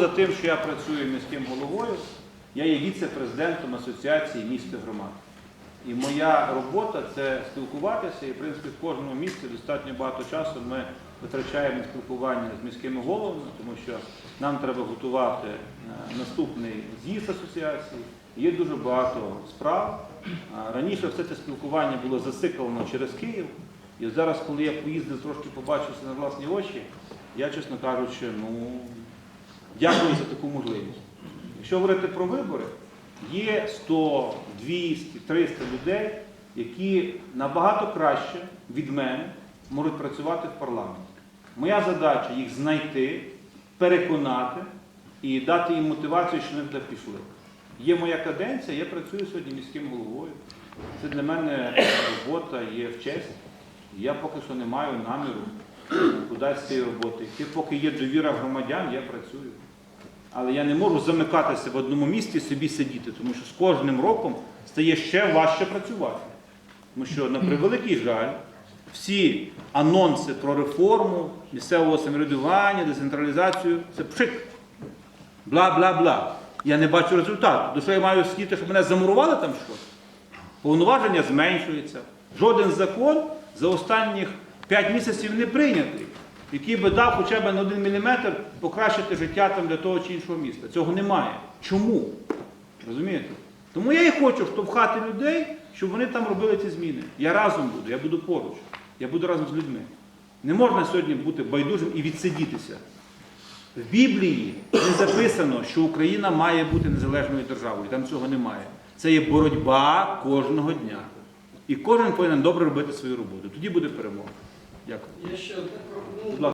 Поза тим, що я працюю міським головою, я є віце-президентом Асоціації міст і громад. І моя робота це спілкуватися, і в принципі в кожному місці достатньо багато часу ми витрачаємо спілкування з міськими головами, тому що нам треба готувати е, наступний з'їзд асоціації. Є дуже багато справ. Раніше все це спілкування було засиклено через Київ. І зараз, коли я поїздив, трошки побачився на власні очі, я, чесно кажучи, ну дякую за таку можливість. Якщо говорити про вибори, є 100, 200, 300 людей, які набагато краще від мене можуть працювати в парламенті. Моя задача їх знайти, переконати і дати їм мотивацію, що вони туди пішли. Є моя каденція, я працюю сьогодні міським головою. Це для мене робота є в честь. Я поки що не маю наміру кудись з цієї роботи. Поки є довіра громадян, я працюю. Але я не можу замикатися в одному місці і собі сидіти, тому що з кожним роком стає ще важче працювати. Тому що, на превеликий жаль, всі анонси про реформу, місцевого самоврядування, децентралізацію це пшик. Бла-бла-бла. Я не бачу результату. До що я маю сидіти, щоб мене замурували там щось? Повноваження зменшується. Жоден закон за останніх 5 місяців не прийнятий, який би дав хоча б на один міліметр покращити життя там для того чи іншого міста. Цього немає. Чому? Розумієте? Тому я і хочу штовхати людей, щоб вони там робили ці зміни. Я разом буду, я буду поруч, я буду разом з людьми. Не можна сьогодні бути байдужим і відсидітися. В Біблії не записано, що Україна має бути незалежною державою. Там цього немає. Це є боротьба кожного дня. І кожен повинен добре робити свою роботу. Тоді буде перемога. Дякую. Я ще одне